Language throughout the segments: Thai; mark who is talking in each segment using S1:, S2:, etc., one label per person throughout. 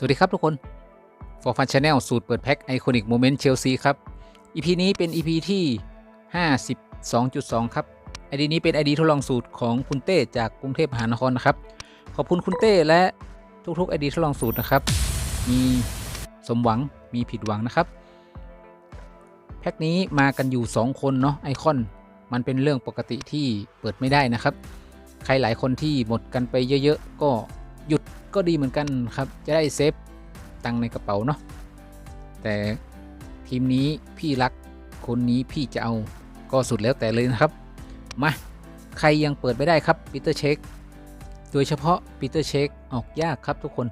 S1: สวัสดีครับทุกคน For Fun Channel สูตรเปิดแพ็คไอคอนิกโมเมนต์เชลซีครับ EP นี้เป็น EP ที่ 52.2 ครับไอดีนี้เป็นไอดีทดลองสูตรของคุณเต้จากกรุงเทพมหานครนะครับ ขอบคุณคุณเต้และทุกๆไอดีทดลองสูตรนะครับ มีสมหวังมีผิดหวังนะครับ แพ็คนี้มากันอยู่ 2 คนเนาะไอคอนมันเป็นเรื่องปกติที่เปิดไม่ได้นะครับ ใครหลายคนที่หมดกันไปเยอะ ๆ ก็ ก็ดีเหมือนกันครับ จะได้เซฟตังในกระเป๋าเนาะแต่ทีมนี้พี่รักคนนี้พี่จะเอาก็สุดแล้วแต่เลยนะครับ มา ใครยังเปิดไม่ได้ครับปีเตอร์เช็คโดยเฉพาะปีเตอร์เช็คออกยากครับทุกคน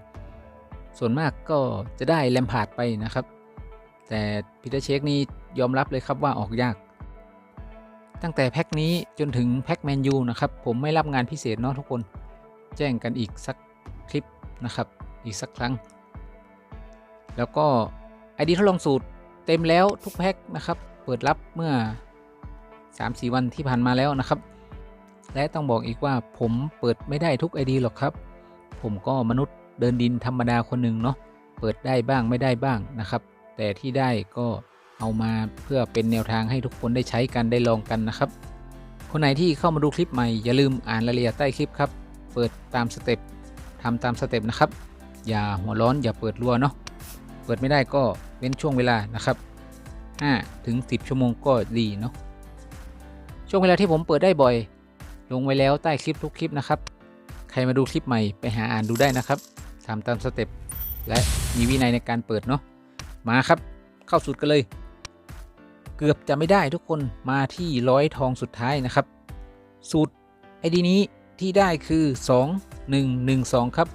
S1: ส่วนมากก็จะได้แลมพาดไปนะครับ แต่ปีเตอร์เช็คนี่ยอมรับเลยครับว่าออกยาก ตั้งแต่แพ็คนี้จนถึงแพ็คแมนยูนะครับ ผมไม่รับงานพิเศษเนาะทุกคน แจ้งกันอีกสักคลิป นะครับ อีกสักครั้ง แล้วก็ไอดีทดลองสูตรเต็มแล้วทุกแพ็คนะครับ เปิดรับเมื่อ 3-4 วันที่ผ่านมาแล้วนะครับ และต้องบอกอีกว่าผมเปิดไม่ได้ทุก ID หรอกครับ ผมก็มนุษย์เดินดินธรรมดาคนหนึ่งเนาะ เปิดได้บ้างไม่ได้บ้างนะครับ แต่ที่ได้ก็เอามาเพื่อเป็นแนวทางให้ทุกคนได้ใช้กันได้ลองกันนะครับ คนไหนที่เข้ามาดูคลิปใหม่อย่าลืมอ่านรายละเอียดใต้คลิปครับ เปิดตามสเต็ป ทำตามสเต็ปนะครับ อย่าหัวร้อนอย่าเปิดรัวเนาะเปิดไม่ได้ก็เว้นช่วงเวลานะครับ5ถึง 10 ชั่วโมงก็ดีเนาะช่วงเวลาที่ผมเปิดได้บ่อย ลงไว้แล้วใต้คลิปทุกคลิปนะครับ ใครมาดูคลิปใหม่ไปหาอ่านดูได้นะครับทำตามสเต็ปและมีวินัยในการเปิดเนาะมาครับ เข้าสูตรกันเลย เกือบจะไม่ได้ทุกคนมาที่ร้อยทองสุดท้ายนะครับ สูตรไอดีนี้ที่ได้คือ 2 1 1 2 ครับ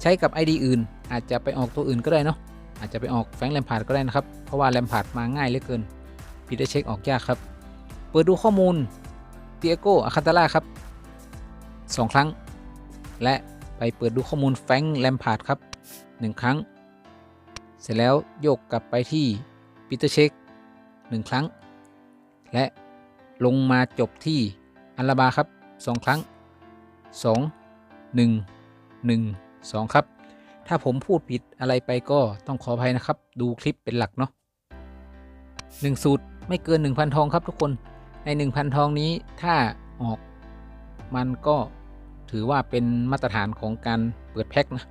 S1: ใช้กับ ID อื่น อาจจะไปออกตัวอื่นก็ได้เนาะอาจจะไปออกแฟงแลมพาร์ดก็ได้นะครับ เพราะว่าแลมพาร์ดมาง่ายเหลือเกินพีเตอร์เช็คออกยากครับ เปิดดูข้อมูลเตียโกอาคันตาล่าครับ 2 ครั้ง และไปเปิดดูข้อมูลแฟงแลมพาร์ดครับ 1 ครั้ง เสร็จแล้วโยกกลับไปที่ปีเตอร์เช็ค1 ครั้ง และลงมาจบที่อัลลาบาครับ 2 ครั้ง 2 1 1 2 ครับ ถ้าผมพูดผิดอะไรไปก็ต้องขออภัยนะครับ ดูคลิปเป็นหลักเนาะหนึ่งสูตรไม่เกิน 1,000 ทองครับทุกคน ใน 1,000 ทองนี้ถ้าออกมันก็ถือว่าเป็นมาตรฐานของการเปิดแพ็คนะ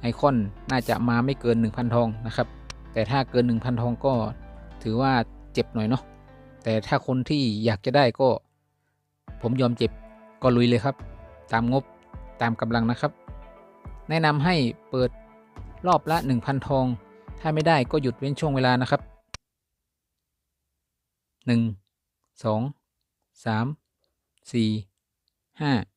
S1: ไอคอนน่าจะมาไม่เกิน 1,000 ทองนะครับ แต่ถ้าเกิน 1,000 ทองก็ถือว่าเจ็บหน่อยเนาะ แต่ถ้าคนที่อยากจะได้ก็ ผมยอมเจ็บก็ลุยเลยครับ ตามงบ ตามกำลังนะครับ แนะนำให้เปิดรอบละ 1,000 ทอง ถ้าไม่ได้ก็หยุดเว้นช่วงเวลานะครับ 1 2 3 4 5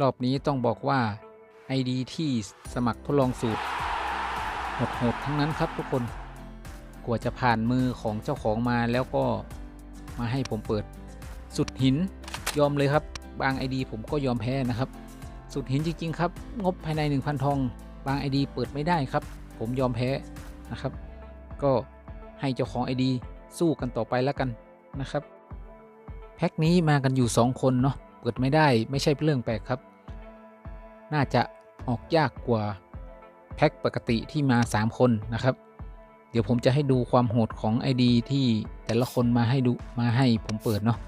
S1: รอบนี้ต้องบอกว่า ID ที่สมัครทดลองสูตรโหดๆทั้งนั้นครับทุกคน กว่าจะผ่านมือของเจ้าของมาแล้วก็มาให้ผมเปิด สุดหินยอมเลยครับ บาง ID ผมก็ยอมแพ้นะครับ สุดหินจริง ๆ ครับ งบภายใน 1,000 ทอง บาง ID เปิดไม่ได้ครับ ผมยอมแพ้นะครับ ก็ให้เจ้าของ ID สู้กันต่อไปแล้วกันนะครับ แพ็คนี้มากันอยู่ 2 คนเนาะ เปิดไม่ได้ไม่ใช่เรื่องแปลกครับ น่าจะออกยากกว่าแพ็คปกติที่มา 3 คนนะครับ เดี๋ยวผมจะให้ดูความโหดของ ID ที่แต่ละคนมาให้ดูมาให้ผมเปิดเนาะ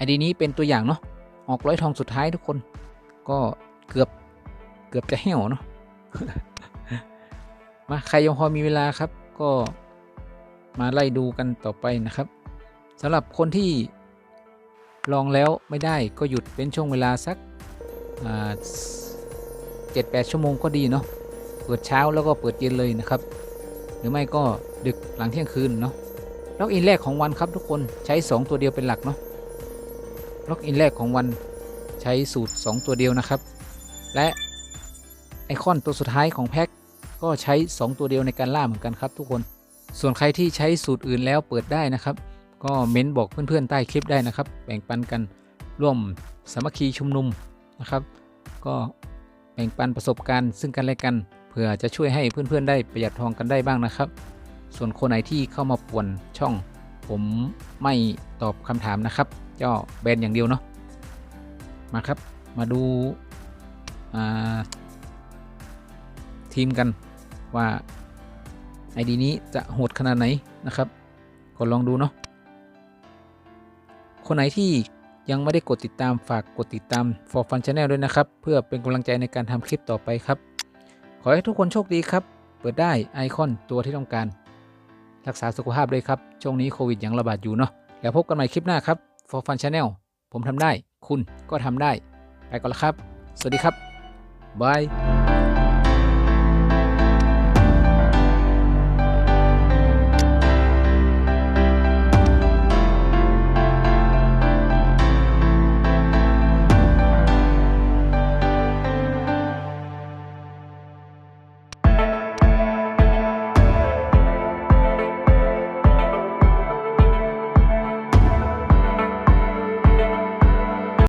S1: ID นี้เป็นตัวอย่างเนาะ ออกร้อยทองสุดท้ายทุกคน ก็เกือบเกือบจะเหี่ยวเนาะ มาใครยังพอมีเวลาครับ ก็มาไล่ดูกันต่อไปนะครับสำหรับคนที่ ลองแล้วไม่ได้ก็หยุดเป็นช่วงเวลาสักเจ็ดแปดชั่วโมงก็ดีเนาะเปิดเช้าแล้วก็เปิดเย็นเลยนะครับ หรือไม่ก็ดึกหลังเที่ยงคืนเนาะล็อกอินแรกของวันครับทุกคนใช้ 2 ตัวเดียวเป็นหลักเนาะล็อกอินแรกของวันใช้สูตร 2 ตัวเดียวนะครับ และไอคอนตัวสุดท้ายของแพ็คก็ใช้ 2 ตัวเดียวในการล่าเหมือนกันครับทุกคน ส่วนใครที่ใช้สูตรอื่นแล้วเปิดได้นะครับ ก็เม้นบอกเพื่อนๆใต้คลิปได้นะครับ แบ่งปันกันร่วมสามัคคีชุมนุมนะครับ ก็แบ่งปันประสบการณ์ซึ่งกันและกันเพื่อจะช่วยให้เพื่อนๆ ได้ประหยัดทองกันได้บ้างนะครับ ส่วนคนไหนที่เข้ามาป่วนช่อง ผมไม่ตอบคำถามนะครับก็แบนอย่างเดียวเนาะมาครับมาดูาทีมกันว่า ID นี้จะโหดขนาดไหนนะครับก็ลองดูเนาะ คนไหนที่ยังไม่ได้กดติดตามฝากกดติดตาม For Fun Channel ด้วยนะครับ เพื่อเป็นกำลังใจในการทำคลิปต่อไปครับ ขอให้ทุกคนโชคดีครับ เปิดได้ไอคอนตัวที่ต้องการ รักษาสุขภาพด้วยครับ ช่วงนี้โควิดยังระบาดอยู่เนาะแล้วพบกันใหม่คลิปหน้าครับ For Fun Channel ผมทำได้ คุณก็ทำได้ ไปก่อนละครับ สวัสดีครับบาย